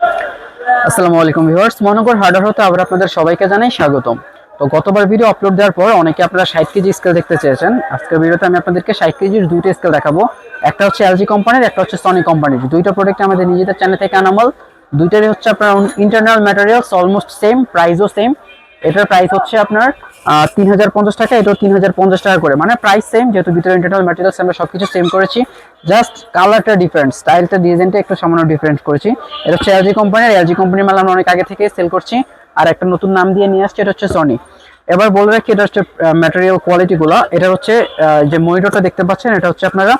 আসসালামু আলাইকুম viewers মনোকর hardware হতে আবার আপনাদের সবাইকে জানাই স্বাগতম। তো গতবার ভিডিও আপলোড দেওয়ার পর অনেকে আপনারা ষাট কেজি স্কেল দেখতে চেয়েছেন। আজকের ভিডিওতে আমি আপনাদেরকে ষাট কেজির দুইটা স্কেল দেখাবো। একটা হচ্ছে এলজি কোম্পানির একটা হচ্ছে সনি কোম্পানির দুইটা প্রোডাক্ট আমাদের নিজেদের চ্যানেল থেকে আনামল। দুইটারই হচ্ছে আপনার ইন্টারনাল ম্যাটেরিয়ালস অলমোস্ট সেম প্রাইসও সেম এটার প্রাইস হচ্ছে আপনার তিন হাজার পঞ্চাশ টাকা, এটাও তিন হাজার পঞ্চাশ টাকা করে। মানে প্রাইস সেম যেহেতু ভিতরে ইন্টারনাল ম্যাটেরিয়ালস আমরা সবকিছু সেম করেছি। জাস্ট কালারটা ডিফারেন্ট স্টাইলটা ডিজাইনটা একটু সামান্য ডিফারেন্ট করেছি। এটা হচ্ছে এলজি কোম্পানির এলজি কোম্পানির মাল আমরা অনেক আগে থেকে সেল করছি। আর একটা নতুন নাম দিয়ে নিয়ে আসছি, এটা হচ্ছে সনি এবার বলে রাখি, এটা হচ্ছে ম্যাটেরিয়াল কোয়ালিটিগুলো এটা হচ্ছে যে মনিটরটা দেখতে পাচ্ছেন, এটা হচ্ছে আপনারা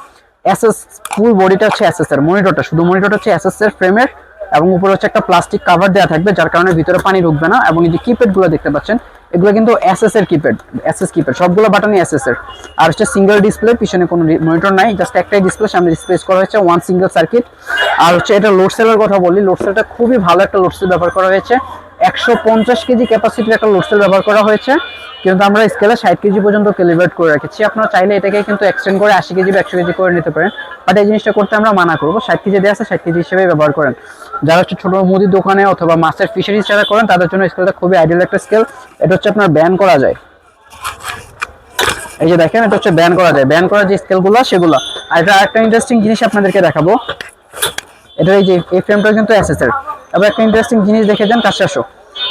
এসএস ফুল বডিটা হচ্ছে এসএস এর মনিটরটা শুধু মনিটরটা হচ্ছে এসএস এর ফ্রেমের এবং উপরে হচ্ছে একটা প্লাস্টিক কাভার দেওয়া থাকবে, যার কারণে ভিতরে পানি ঢুকবে না এবং এই যে কিপ্যাডগুলো দেখতে পাচ্ছেন, এগুলো কিন্তু এসএস এর কিপ্যাড এসএস কিপ্যাড সবগুলো বাটনই এসএস এর। আর হচ্ছে সিঙ্গেল ডিসপ্লে পিছনে কোনো মনিটর নাই জাস্ট একটাই ডিসপ্লে সামনে ডিসপ্লে করা হয়েছে ওয়ান সিঙ্গেল সার্কিট আর হচ্ছে এটা লোড সেলের কথা বলি লোড সেলটা খুবই ভালো একটা লোড সেল ব্যবহার করা হয়েছে। একশো পঞ্চাশ কেজি ক্যাপাসিটির একটা লোড সেল ব্যবহার করা হয়েছে। কিন্তু আমরা স্কেলে ষাট কেজি পর্যন্ত ক্যালিব্রেট করে রেখেছি। আপনারা চাইলে এটাকে কিন্তু এক্সটেন্ড করে আশি কেজি বা একশো কেজি করে নিতে পারেন। বাট এই জিনিসটা করতে আমরা মানা করব। ষাট কেজি দেওয়া আছে, ষাট কেজি হিসেবে ব্যবহার করেন। যারা হচ্ছে ছোটো মুদির দোকানে অথবা মাছের ফিশারিজ যারা করেন, তাদের জন্য স্কেলটা খুবই আইডিয়াল একটা স্কেল এটা হচ্ছে আপনার ব্যান করা যায়। এই যে দেখেন, এটা হচ্ছে ব্যান করা যায়। ব্যান করা যে স্কেলগুলো সেগুলো। আর এটা একটা ইন্টারেস্টিং জিনিস আপনাদেরকে দেখাবো। এটা এই যে, এই ফ্রেমটা কিন্তু এর এবার একটা ইন্টারেস্টিং জিনিস দেখে যান আসো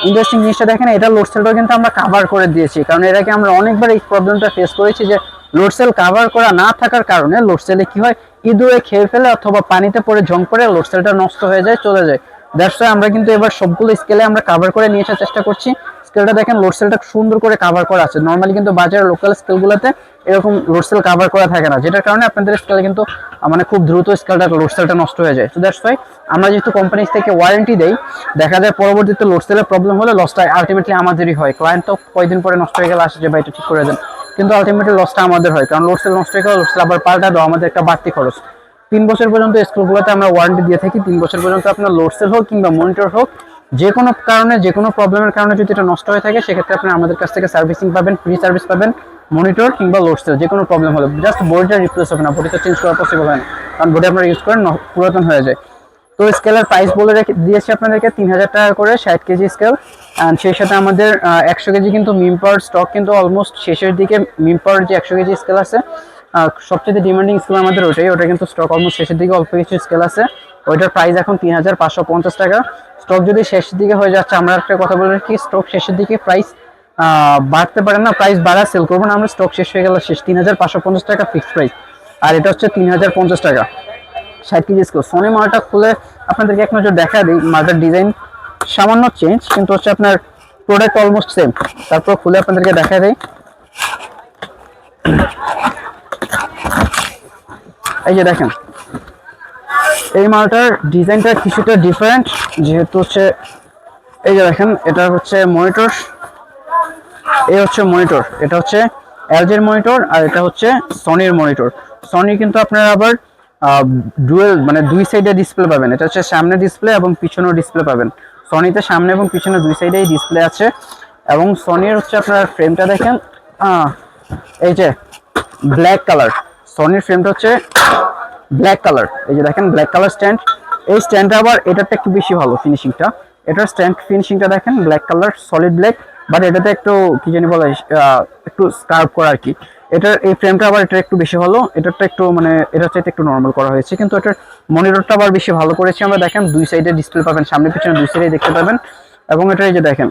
ইন্টারেস্টিং জিনিসটা দেখেন, এটা লোড সেলটাও কিন্তু আমরা কাভার করে দিয়েছি। কারণ এটাকে আমরা অনেকবার এই প্রবলেমটা ফেস করেছি যে লোড সেল কাভার করা না থাকার কারণে লোড সেলে কি হয়? ইঁদুরে খেয়ে ফেলে অথবা পানিতে পড়ে জং পড়ে লোড সেলটা নষ্ট হয়ে যায়, চলে যায়। দ্যাটস আমরা কিন্তু এবার সবগুলো স্কেলে আমরা কাভার করে নিয়ে আসার চেষ্টা করছি। স্কেলটা দেখেন লোড সেলটা সুন্দর করে কাভার করা আছে। নর্মালি কিন্তু বাজারের লোকাল স্কেলগুলোতে এরকম লোড সেল কাভার করা থাকে না। যেটার কারণে আপনাদের স্কেলে কিন্তু মানে খুব দ্রুত স্কেলটা লোড সেলটা নষ্ট হয়ে যায়। তো দ্যাটস ওয়াই আমরা যেহেতু কোম্পানি থেকে ওয়ারেন্টি দেই, দেখা যায় পরবর্তীতে লোড সেলের প্রবলেম হলে লসটা আলটিমেটলি আমাদেরই হয়। ক্লায়েন্ট তো কয়েকদিন পরে নষ্ট হয়ে গেলে আসে যে, ভাই, এটা ঠিক করে দেন। কিন্তু আলটিমেটলি লসটা আমাদের হয়। কারণ লোড সেল নষ্ট হয়ে গেলে লোড সেল আবার পাল্টা দেওয়া আমাদের একটা বাড়তি খরচ। তিন বছর পর্যন্ত স্কুলগুলোতে আমরা ওয়ারেন্টি দিয়ে থাকি। তিন বছর পর্যন্ত আপনার লোড সেল হোক কিংবা মনিটর হোক যে কোনো কারণে যে কোনো প্রবলেমের কারণে যদি এটা নষ্ট হয়ে থাকে, সেক্ষেত্রে আপনি আমাদের কাছ থেকে সার্ভিসিং পাবেন ফ্রি সার্ভিস পাবেন মনিটর কিংবা লোড সেল যে কোনো প্রবলেম হলে। জাস্ট বোর্ডটা রিপ্লেস হবে না বডিটা চেঞ্জ করা পসিবল হয় না, কারণ বডি আপনারা ইউজ করেন পুরাতন হয়ে যায়। তো স্কেলের প্রাইস বলে রেখে, দিয়েছি আপনাদেরকে তিন হাজার টাকা করে, ষাট কেজি স্কেল অ্যান্ড সেই সাথে আমাদের একশো কেজি কিন্তু মিম পাওয়ার স্টক কিন্তু অলমোস্ট শেষের দিকে মিম পাওয়ার যে একশো কেজি স্কেল আছে সবচেয়ে ডিমান্ডিং স্কেল আমাদের ওটাই ওটা কিন্তু স্টক অলমোস্ট শেষের দিকে অল্প কিছু স্কেল আছে। ওইটার প্রাইস এখন তিন হাজার পাঁচশো পঞ্চাশ টাকা। স্টক যদি শেষের দিকে হয়ে যাচ্ছে, আমরা একটা কথা বলে রাখি স্টক শেষের দিকে প্রাইস বাড়তে পারে না প্রাইস বাড়া সেল করব না, আমরা স্টক শেষ হয়ে গেলে শেষ। তিন হাজার পাঁচশো পঞ্চাশ টাকা ফিক্সড প্রাইস আর এটা হচ্ছে তিন হাজার পঞ্চাশ টাকা। ষাট কেজি স্কেল সোনি মালটা খুলে আপনাদেরকে এক নজর দেখা দিই মালটার ডিজাইন সামান্য চেঞ্জ কিন্তু হচ্ছে আপনার প্রোডাক্ট অলমোস্ট সেম তারপর খুলে আপনাদেরকে দেখা দেয় এই যে দেখেন এই মালটার ডিজাইনটা কিছুটা ডিফারেন্ট যেহেতু হচ্ছে, এই যে দেখেন, এটা হচ্ছে মনিটর এই হচ্ছে মনিটর এটা হচ্ছে এলজির মনিটর আর এটা হচ্ছে সনির মনিটর সনি কিন্তু আপনারা আবার ডুয়েল মানে দুই সাইডে ডিসপ্লে পাবেন। এটা হচ্ছে সামনে ডিসপ্লে এবং পিছনেও ডিসপ্লে পাবেন। সনিতে সামনে এবং পিছনে দুই সাইডেই ডিসপ্লে আছে এবং সনির হচ্ছে আপনার ফ্রেমটা দেখেন এই যে ব্ল্যাক কালার সনির ফ্রেমটা হচ্ছে ব্ল্যাক কালার এই যে দেখেন ব্ল্যাক কালার স্ট্যান্ড এই স্ট্যান্ডটা আবার এটাতে একটু বেশি ভালো ফিনিশিংটা এটার স্ট্যান্ড ফিনিশিংটা দেখেন black colour solid black but এটাতে একটু, কি জানি বলে একটু স্কার্প করা আর কি এটার, এই ফ্রেমটা আবার এটা একটু বেশি ভালো। এটারটা একটু মানে এটার চাইতে একটু নর্মাল করা হয়েছে। কিন্তু এটার মনিটরটা আবার বেশি ভালো করেছি। আমরা দেখেন, দুই সাইডে ডিসপ্লে পাবেন। সামনে, পিছনে দুই সাইডে দেখতে পাবেন। এবং এটা এই যে দেখেন।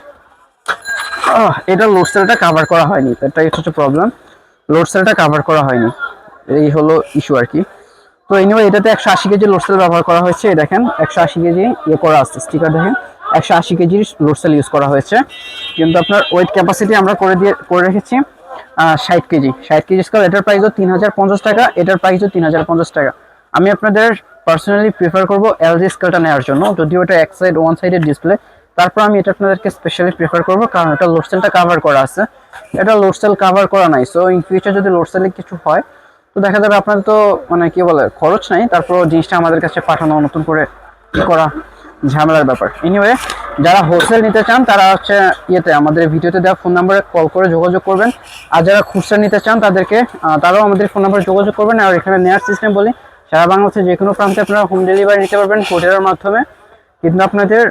এটা লোড সেলটা কাভার করা হয়নি। এটাই হচ্ছে প্রবলেম লোড সেলটা কাভার করা হয়নি। এই হলো ইস্যু আর কি তো এনিওয়ে এটাতে একশো আশি কেজি লোড সেল ব্যবহার করা হয়েছে দেখেন, একশো আশি কেজি ইয়ে করা আছে স্টিকার দেখেন, একশো আশি কেজির লোড সেল ইউজ করা হয়েছে। কিন্তু আপনার ওয়েট ক্যাপাসিটি আমরা করে দিয়ে, করে রেখেছি ষাট কেজি। ষাট কেজি স্কেল এটার প্রাইসও তিন হাজার পঞ্চাশ টাকা, এটার প্রাইসও তিন হাজার পঞ্চাশ টাকা। আমি আপনাদের পার্সোনালি প্রিফার করব এলজি স্কেলটা নেওয়ার জন্য, যদিও এটা এক সাইড ওয়ান সাইডের ডিসপ্লে তারপর আমি এটা আপনাদেরকে স্পেশালি প্রিফার করব, কারণ এটা লোড সেলটা কাভার করা আছে। এটা লোড সেল কাভার করা নাই সো ইন ফিউচার যদি লোড সেলে কিছু হয় তো দেখা যাবে আপনার তো মানে কি বলে, খরচ নাই তারপর জিনিসটা আমাদের কাছে পাঠানো, নতুন করে করা ঝামেলার ব্যাপার। এনিওয়ে যারা হোলসেল নিতে চান, তারা হচ্ছে ইয়েতে, আমাদের ভিডিওতে দেওয়া ফোন নাম্বারে কল করে যোগাযোগ করবেন। আর যারা খুচরা নিতে চান, তাদেরকে তারাও আমাদের ফোন নাম্বারে যোগাযোগ করবেন। আর এখানে নেয়ার সিস্টেম বলি, সারা বাংলাদেশে যে কোনো প্রান্তে আপনারা হোম ডেলিভারি নিতে পারবেন কোরিয়ারের মাধ্যমে। কিন্তু আপনাদের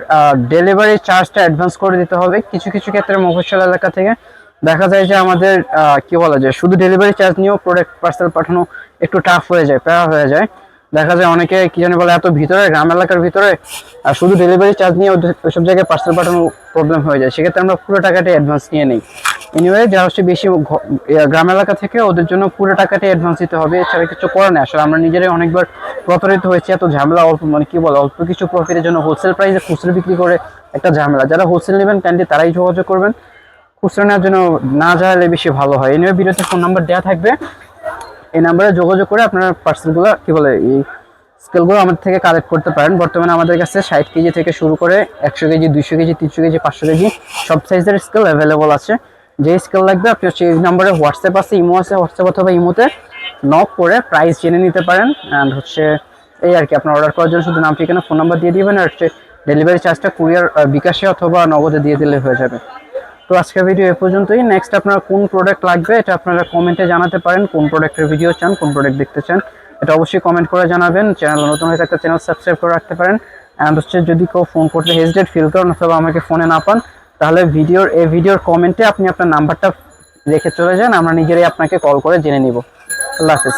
ডেলিভারি চার্জটা অ্যাডভান্স করে দিতে হবে। কিছু কিছু ক্ষেত্রে মফস্বল এলাকা থেকে দেখা যায় যে আমাদের কি বলা যায় শুধু ডেলিভারি চার্জ নিয়েও প্রোডাক্ট পার্সেল পাঠানো একটু টাফ হয়ে যায়, প্যারা হয়ে যায়। দেখা যায় অনেকে কি জানি বলে এত ভিতরে গ্রাম এলাকার ভিতরে, আর শুধু ডেলিভারি চার্জ নিয়ে ওইসব জায়গায় পার্সেল পাঠানো প্রবলেম হয়ে যায়। সেক্ষেত্রে আমরা পুরো টাকাটাই অ্যাডভান্স নিয়ে নিই। এনিওয়ে যারা হচ্ছে বেশি গ্রাম এলাকা থেকে, ওদের জন্য পুরো টাকাটাই অ্যাডভান্স দিতে হবে। এছাড়া কিছু করার নেই। আসলে আমরা নিজেরাই অনেকবার প্রতারিত হয়েছে, এত ঝামেলা, অল্প মানে কি বলে, অল্প কিছু প্রফিটের জন্য হোলসেল প্রাইসে খুচরো বিক্রি করে একটা ঝামেলা। যারা হোলসেল নেবেন কাইন্ডলি তারাই যোগাযোগ করবেন। খুচরো নেওয়ার জন্য না যাওয়ালে বেশি ভালো হয়। এনিওয়ে ভিডিওতে ফোন নাম্বার দেওয়া থাকবে। এই নাম্বারে যোগাযোগ করে আপনারা পার্সেলগুলো কি বলে, এই স্কেলগুলো আমাদের থেকে কালেক্ট করতে পারেন। বর্তমানে আমাদের কাছে ষাট কেজি থেকে শুরু করে একশো কেজি, দুইশো কেজি, তিনশো কেজি, পাঁচশো কেজি সব সাইজের স্কেল অ্যাভেলেবল আছে। যে স্কেল লাগবে, আপনি এই নম্বরে হোয়াটসঅ্যাপ আছে ইমো আছে হোয়াটসঅ্যাপ অথবা ইমোতে নক করে প্রাইস জেনে নিতে পারেন। অ্যান্ড হচ্ছে এই আর কি, আপনার অর্ডার করার জন্য শুধু নাম, ঠিকানা ফোন নাম্বার দিয়ে দিবেন, আর হচ্ছে ডেলিভারি চার্জটা কুরিয়ার বিকাশে অথবা নগদে দিয়ে দিলে হয়ে যাবে। তো আজকের ভিডিও এ পর্যন্তই। নেক্সট আপনার কোন প্রোডাক্ট লাগবে, এটা আপনারা কমেন্টে জানাতে পারেন। কোন প্রোডাক্টের ভিডিও চান, কোন প্রোডাক্ট দেখতে চান, এটা অবশ্যই কমেন্ট করে জানাবেন। চ্যানেল নতুন হয়ে থাকলে চ্যানেল সাবস্ক্রাইব করে রাখতে পারেন। অ্যান্ড হচ্ছে যদি কেউ ফোন করতে হেজিটেট ফিল করেন অথবা আমাকে ফোনে না পান, তাহলে ভিডিওর এই ভিডিওর কমেন্টে আপনি আপনার নাম্বারটা রেখে চলে যান। আমরা নিজেরাই আপনাকে কল করে জেনে নিব। আল্লাহ হাফিজ।